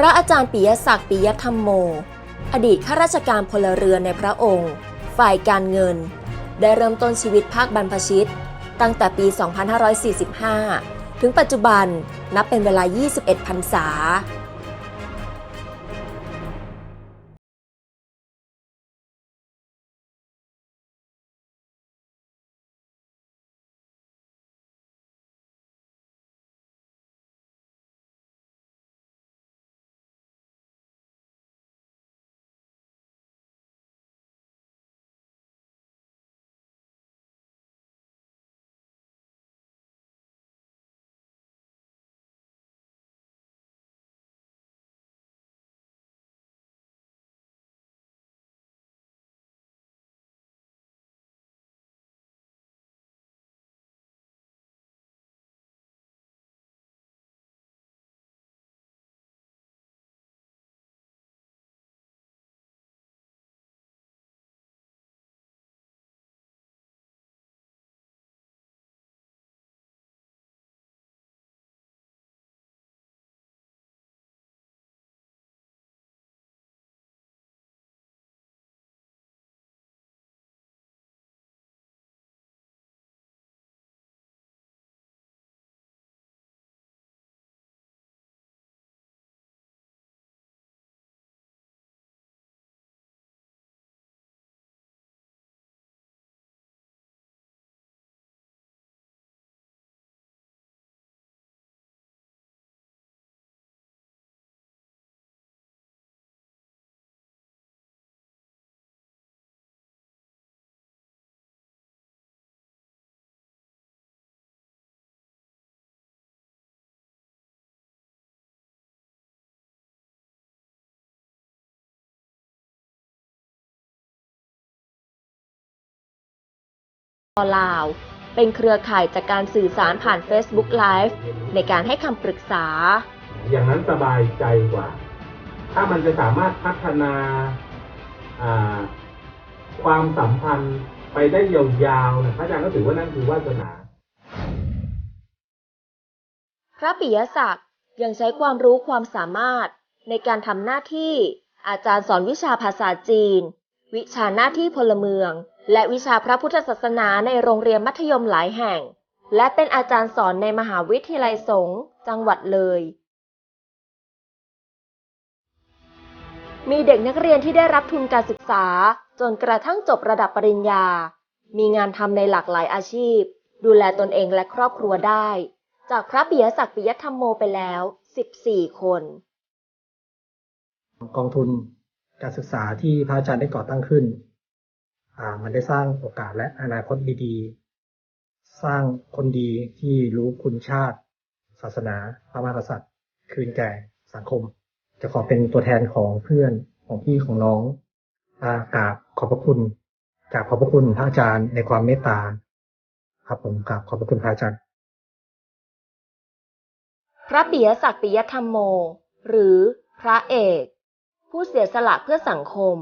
พระอาจารย์ปิยศักดิ์ปิยธรรมโม อดีตข้าราชการพลเรือนในพระองค์ ฝ่ายการเงิน ได้เริ่มต้นชีวิตภาคบรรพชิต ตั้งแต่ปี 2545 ถึงปัจจุบันนับเป็นเวลา 21พรรษา ลาว เป็นเครือข่ายจากการสื่อสารผ่าน Facebook Live ในการให้คำปรึกษา อย่างนั้นสบายใจกว่า ถ้ามันจะสามารถพัฒนาอ่าความสัมพันธ์ไปได้ยาวๆนะพระอาจารย์ก็ถือว่านั่นคือวาสนา พระปิยศักดิ์ยังใช้ความรู้ความสามารถในการทำหน้าที่อาจารย์สอนวิชาภาษาจีน วิชาหน้าที่พลเมือง และวิชาพระพุทธศาสนาในโรงเรียนมัธยมหลายแห่ง และเป็นอาจารย์สอนในมหาวิทยาลัยสงฆ์จังหวัดเลย มีเด็กนักเรียนที่ได้รับทุนการศึกษา จนกระทั่งจบระดับปริญญา มีงานทำในหลากหลายอาชีพ ดูแลตนเองและครอบครัวได้ จากพระปิยศักดิ์ปิยธรรมโมไปแล้ว 14 คน กองทุนการศึกษาที่พระอาจารย์ได้ก่อตั้งขึ้น มันได้สร้างโอกาสและอนาคตดีๆ สร้างคนดีที่รู้คุณชาติ ศาสนาพระมหากษัตริย์ คืนแก่สังคม จะขอเป็นตัวแทนของเพื่อนของพี่ของน้องอากราบขอบพระคุณกราบขอบพระคุณพระอาจารย์ในความเมตตาครับผมกราบขอบพระคุณพระอาจารย์ พระปิยศักดิ์ปิยธรรมโม หรือพระเอก ผู้เสียสละเพื่อสังคม